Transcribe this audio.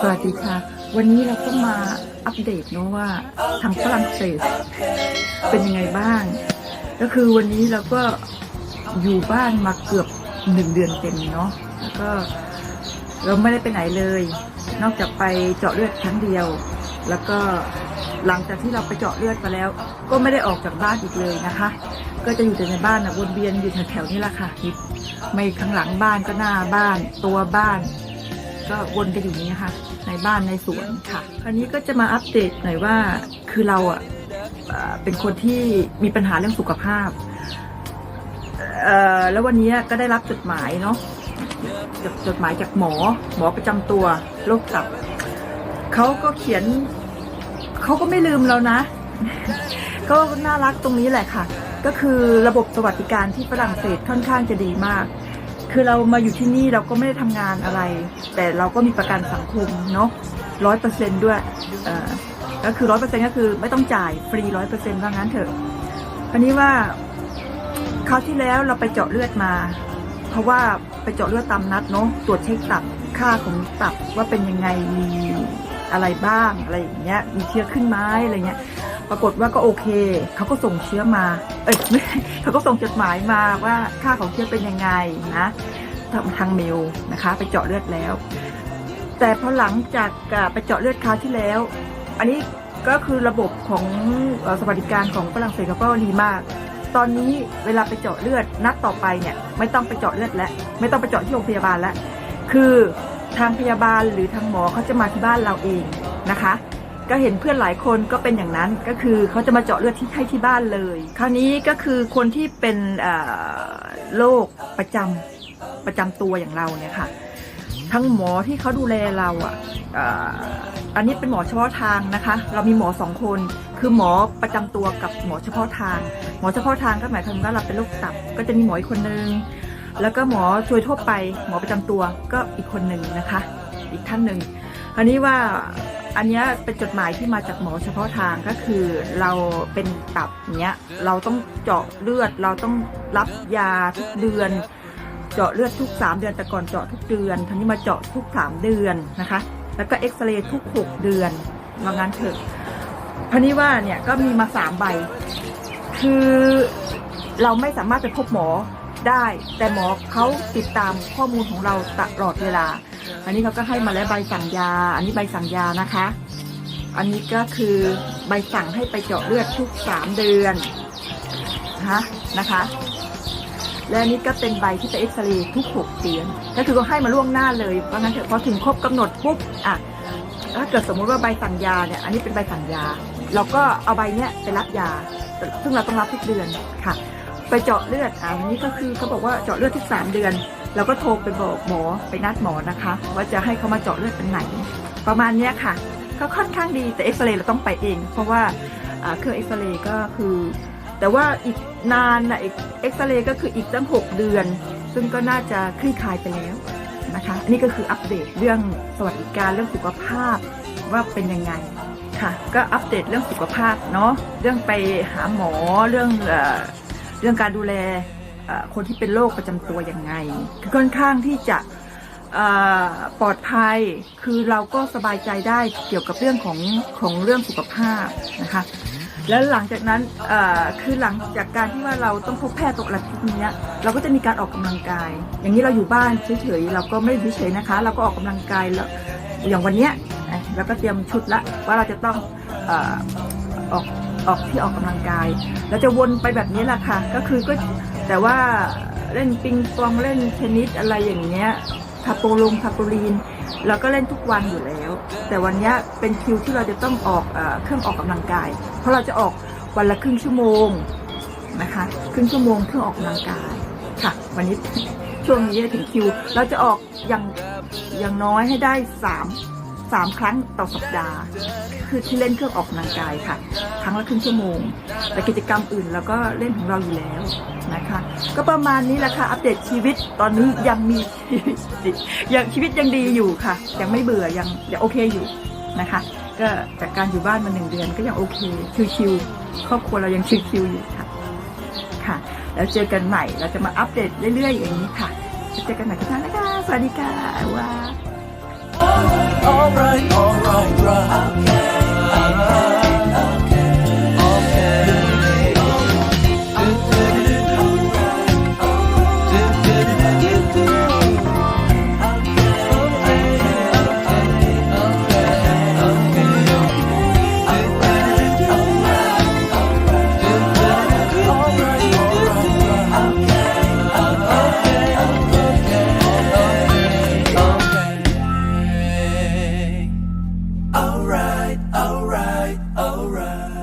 สวัสดีค่ะ วันนี้เราก็มาอัปเดตเนอะว่าทางฝรั่งเศสเป็นยังไงบ้าง ก็คือวันนี้เราก็อยู่บ้านมาเกือบหนึ่งเดือนเต็มเนาะแล้วก็เราไม่ได้ไปไหนเลย นอกจากไปเจาะเลือดครั้งเดียว แล้วก็หลังจากที่เราไปเจาะเลือดมาแล้ว ก็ไม่ได้ออกจากบ้านอีกเลยนะคะ ก็จะอยู่แต่ในบ้านนะวนเวียนอยู่แถวๆนี้แหละค่ะไม่ข้างหลังบ้านก็หน้าบ้าน ตัวบ้าน ก็วนกันอยู่นี้ค่ะ ในบ้านในสวนค่ะ คราวนี้ก็จะมาอัปเดตหน่อยว่าคือเราอะเป็นคนที่มีปัญหาเรื่องสุขภาพแล้ววันนี้ก็ได้รับจดหมายเนาะจดจดหมายจากหมอ หมอประจำตัวโรคตับเขาก็เขียนเขาก็ไม่ลืมเรานะ ก็น่ารักตรงนี้แหละค่ะ ก็คือระบบสวัสดิการที่ฝรั่งเศสค่อนข้างจะดีมาก คือเรามาอยู่ที่นี่เราก็ไม่ได้ทำงานอะไร แต่เราก็มีประกันสังคมเนาะร้อยเปอร์เซนต์ด้วยก็คือร้อยเปอร์เซ็นก็คือไม่ต้องจ่ายฟรีร้อยเปอร์เซ็นว่างั้นเถอะคราวนี้ว่าคราวที่แล้วเราไปเจาะเลือดมา เพราะว่าไปเจาะเลือดตามนัดเนาะตรวจเช็คตับค่าของตับว่าเป็นยังไงมีอะไรบ้างอะไรอย่างเงี้ยมีเชื้อขึ้นไหมอะไรเงี้ย ปรากฏว่าก็โอเค เขาก็ส่งเชื้อมา เอ้ยไม่เขาก็ส่งจดหมายมาว่าค่าของเชื้อเป็นยังไงนะทางทางเมลนะคะ ไปเจาะเลือดแล้ว แต่พอหลังจากไปเจาะเลือดคราวที่แล้ว อันนี้ก็คือระบบของสวัสดิการของฝรั่งเศสเขาก็ดีมาก ตอนนี้เวลาไปเจาะเลือดนัดต่อไปเนี่ยไม่ต้องไปเจาะเลือดแล้วไม่ต้องไปเจาะที่โรงพยาบาลแล้วคือทางพยาบาลหรือทางหมอเขาจะมาที่บ้านเราเองนะคะ ก็เห็นเพื่อนหลายคนก็เป็นอย่างนั้นก็คือเขาจะมาเจาะเลือดที่ให้ที่บ้านเลย คราวนี้ก็คือคนที่เป็นโรคประจำประจำตัวอย่างเราเนี่ยค่ะทั้งหมอที่เขาดูแลเราอะอ,อันนี้เป็นหมอเฉพาะทางนะคะ เรามีหมอสองคน คือหมอประจำตัวกับหมอเฉพาะทาง หมอเฉพาะทางก็หมายถึงว่าเราเป็นโรคตับ ก็จะมีหมออีกคนนึง แล้วก็หมอช่วยทั่วไป หมอประจำตัวก็อีกคนหนึ่งนะคะ อีกท่านหนึ่งอันนี้ว่า อันนี้เป็นจดหมายที่มาจากหมอเฉพาะทางก็คือเราเป็นตับเนี้ยเราต้องเจาะเลือด เราต้องรับยาทุกเดือน เจาะเลือดทุก 3 เดือนแต่ก่อนเจาะทุกเดือนทีนี้มาเจาะทุก 3 เดือนนะคะ แล้วก็เอ็กซเรย์ทุก 6 เดือนว่างั้นเถอะทีนี้ว่าเนี่ยก็มีมาสามใบคือเราไม่สามารถไปพบหมอได้ แต่หมอเขาติดตามข้อมูลของเราตลอดเวลา อันนี้เขาก็ให้มาแล้วใบสั่งยา อันนี้ใบสั่งยานะคะ อันนี้ก็คือใบสั่งให้ไปเจาะเลือดทุกสามเดือนฮะนะคะ และอันนี้ก็เป็นใบที่ไปเอ็กซเรย์ทุกหกเดือน ก็คือเขาให้มาล่วงหน้าเลยเพราะงั้นเถอะพอถึงครบกำหนดปุ๊บอะถ้าเกิดสมมุติว่าใบสั่งยาเนี่ย อันนี้เป็นใบสั่งยา เราก็เอาใบเนี้ยไปรับยา ซึ่งเราต้องรับทุกเดือนค่ะ ไปเจาะเลือดอะอันนี้ก็คือเขาบอกว่าเจาะเลือดทุกสามเดือน เราก็โทรไปบอกหมอไปนัดหมอนะคะ ว่าจะให้เขามาเจาะเลือดเป็นไหน ประมาณนี้ค่ะ ก็ค่อนข้างดีแต่เอ็กซเรย์เราต้องไปเอง เพราะว่าเครื่องเอ็กซเรย์ก็คือ แต่ว่าอีกนานนะอีกเอ็กซเรย์ก็คืออีกตั้งหกเดือน ซึ่งก็น่าจะคลี่คลายไปแล้วนะคะ อันนี้ก็คืออัปเดตเรื่องสวัสดิการเรื่องสุขภาพว่าเป็นยังไงค่ะ ก็อัปเดตเรื่องสุขภาพเนาะเรื่องไปหาหมอเรื่องเรื่องการดูแล คนที่เป็นโรคประจำตัวยังไง คือค่อนข้างที่จะปลอดภัยคือเราก็สบายใจได้เกี่ยวกับเรื่องของของเรื่องสุขภาพนะคะแล้วหลังจากนั้นคือหลังจากการที่ว่าเราต้องพบแพทย์ตกหลักทีเนี้ยเราก็จะมีการออกกำลังกาย อย่างนี้เราอยู่บ้านเฉยๆเราก็ไม่ได้เฉยๆนะคะ เราก็ออกกำลังกายแล้วอย่างวันเนี้ยเอ้ยเราก็เตรียมชุดละว่าเราจะต้องออออกออกที่ออกกำลังกายเราจะวนไปแบบนี้แหละค่ะก็คือก็ แต่ว่าเล่นปิงปองเล่นเทนนิสอะไรอย่างเงี้ยทาโปลงทาโปลีนเราก็เล่นทุกวันอยู่แล้ว แต่วันนี้เป็นคิวที่เราจะต้องออกเอเครื่องออกกำลังกาย เพราะเราจะออกวันละครึ่งชั่วโมงนะคะครึ่งชั่วโมงเครื่องออกกำลังกายค่ะ วันนี้ช่วงนี้ถึงคิว เราจะออกอย่างอย่างน้อยให้ได้สาม สามครั้งต่อสัปดาห์ คือที่เล่นเครื่องออกกำลังกายค่ะ ครั้งละครึ่งชั่วโมง แต่กิจกรรมอื่นเราก็เล่นของเราอยู่แล้วนะคะ ก็ประมาณนี้แหละค่ะอัปเดตชีวิตตอนนี้ยังมียังชีวิตยังดีอยู่ค่ะ ยังไม่เบื่อยังยังโอเคอยู่นะคะ ก็จากการอยู่บ้านมาหนึ่งเดือนก็ยังโอเคชิวๆครอบครัวเรายังชิวๆอยู่ค่ะค่ะ แล้วเจอกันใหม่เราจะมาอัปเดตเรื่อยๆ อย่างนี้ค่ะเจอกันใหม่ทุกท่านนะคะสวัสดีค่ะว้า alright, alright, right. alright.